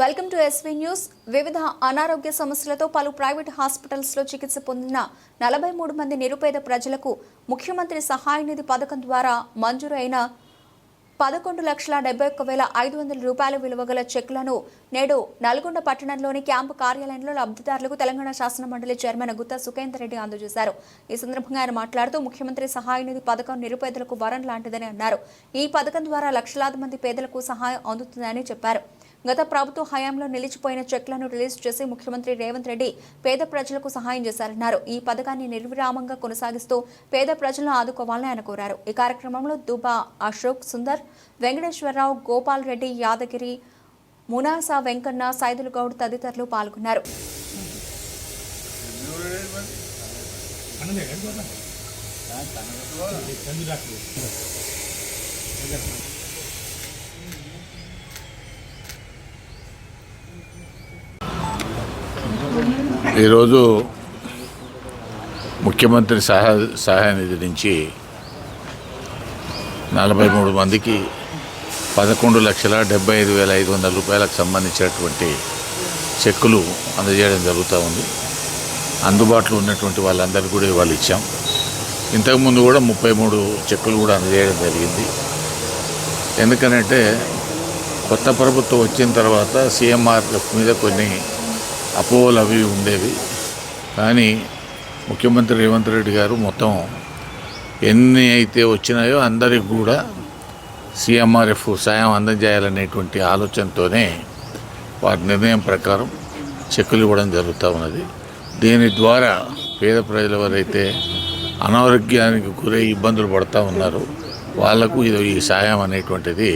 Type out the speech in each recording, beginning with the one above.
Welcome to SV news. వివిధ అనారోగ్య సమస్యలతో పలు ప్రైవేట్ హాస్పిటల్స్లో చికిత్స పొందిన నలభై మూడు మంది నిరుపేద ప్రజలకు ముఖ్యమంత్రి సహాయ నిధి పథకం ద్వారా మంజూరు అయిన పదకొండు లక్షల డెబ్బై ఒక్క వేల ఐదు వందల రూపాయల విలువ గల చెక్కులను నేడు నల్గొండ పట్టణంలోని క్యాంపు కార్యాలయంలో లబ్ధిదారులకు తెలంగాణ శాసన మండలి చైర్మన్ గుత్తా సుఖేందర్ రెడ్డి అందజేశారు. ఈ సందర్భంగా ఆయన మాట్లాడుతూ ముఖ్యమంత్రి సహాయ నిధి పథకం నిరుపేదలకు వరం లాంటిదని అన్నారు. ఈ పథకం ద్వారా లక్షలాది మంది పేదలకు సహాయం అందుతుందని చెప్పారు. గత ప్రభుత్వ హయాంలో నిలిచిపోయిన చెక్లను రిలీజ్ చేసి ముఖ్యమంత్రి రేవంత్ రెడ్డి పేద ప్రజలకు సహాయం చేశారన్నారు. ఈ పథకాన్ని నిర్విరామంగా కొనసాగిస్తూ పేద ప్రజలను ఆదుకోవాలని ఆయన కోరారు. ఈ కార్యక్రమంలో దుబా అశోక్ సుందర్ వెంకటేశ్వరరావు గోపాల్ రెడ్డి యాదగిరి మునాసా వెంకన్న సైదులు గౌడ్ తదితరులు పాల్గొన్నారు. ఈరోజు ముఖ్యమంత్రి సహాయ సహాయ నిధి నుంచి నలభై మూడు మందికి పదకొండు లక్షల డెబ్బై ఐదు వేల ఐదు వందల రూపాయలకు సంబంధించినటువంటి చెక్కులు అందజేయడం జరుగుతూ ఉంది. అందుబాటులో ఉన్నటువంటి వాళ్ళందరికీ కూడా ఇవాళ ఇచ్చాం. ఇంతకుముందు కూడా ముప్పై మూడు చెక్కులు కూడా అందజేయడం జరిగింది. ఎందుకనంటే కొత్త ప్రభుత్వం వచ్చిన తర్వాత సీఎంఆర్ఎఫ్ మీద కొన్ని అపోహలు అవి ఉండేవి. కానీ ముఖ్యమంత్రి రేవంత్ రెడ్డి గారు మొత్తం ఎన్ని అయితే వచ్చినాయో అందరికి కూడా సిఎంఆర్ఎఫ్ సాయం అందజేయాలనేటువంటి ఆలోచనతోనే వారి నిర్ణయం ప్రకారం చెక్కులు ఇవ్వడం జరుగుతూ ఉన్నది. దీని ద్వారా పేద ప్రజలు ఎవరైతే అనారోగ్యానికి గురై ఇబ్బందులు పడుతూ ఉన్నారు వాళ్ళకు ఇది ఈ సాయం అనేటువంటిది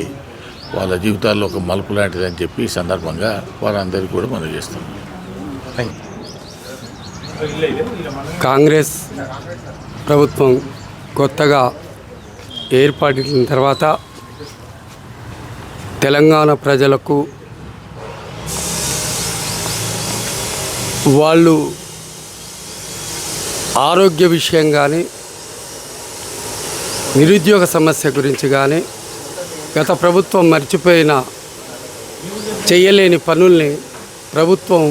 వాళ్ళ జీవితాల్లో ఒక మలుపు లాంటిదని చెప్పి ఈ సందర్భంగా వారందరికీ కూడా మనం చేస్తున్నాం. కాంగ్రెస్ ప్రభుత్వం కొత్తగా ఏర్పాటిన తర్వాత తెలంగాణ ప్రజలకు వాళ్ళు ఆరోగ్య విషయం కానీ నిరుద్యోగ సమస్య గురించి కానీ గత ప్రభుత్వం మర్చిపోయిన చేయలేని పనుల్ని ప్రభుత్వం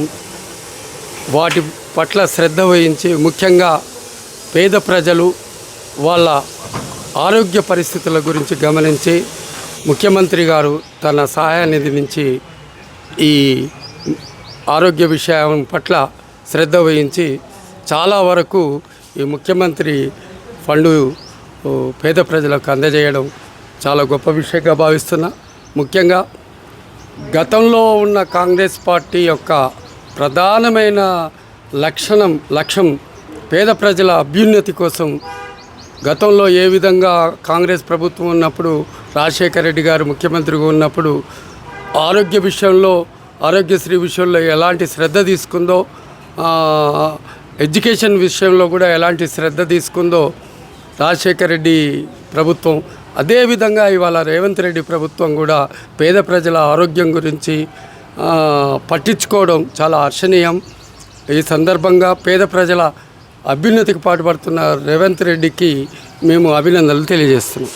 వాటి పట్ల శ్రద్ధ వహించి ముఖ్యంగా పేద ప్రజలు వాళ్ళ ఆరోగ్య పరిస్థితుల గురించి గమనించి ముఖ్యమంత్రి గారు తన సహాయ నిధి నుంచి ఈ ఆరోగ్య విషయం పట్ల శ్రద్ధ వహించి చాలా వరకు ఈ ముఖ్యమంత్రి ఫండు పేద ప్రజలకు అందజేయడం చాలా గొప్ప విషయంగా భావిస్తున్నా. ముఖ్యంగా గతంలో ఉన్న కాంగ్రెస్ పార్టీ యొక్క ప్రధానమైన లక్షణం లక్ష్యం పేద ప్రజల అభ్యున్నతి కోసం గతంలో ఏ విధంగా కాంగ్రెస్ ప్రభుత్వం ఉన్నప్పుడు రాజశేఖర రెడ్డి గారు ముఖ్యమంత్రిగా ఉన్నప్పుడు ఆరోగ్య విషయంలో ఆరోగ్యశ్రీ విషయంలో ఎలాంటి శ్రద్ధ తీసుకుందో ఎడ్యుకేషన్ విషయంలో కూడా ఎలాంటి శ్రద్ధ తీసుకుందో రాజశేఖర రెడ్డి ప్రభుత్వం అదేవిధంగా ఇవాళ రేవంత్ రెడ్డి ప్రభుత్వం కూడా పేద ప్రజల ఆరోగ్యం గురించి పట్టించుకోవడం చాలా హర్షణీయం. ఈ సందర్భంగా పేద ప్రజల అభ్యున్నతికి పాటుపడుతున్న రేవంత్ రెడ్డికి మేము అభినందనలు తెలియజేస్తున్నాం.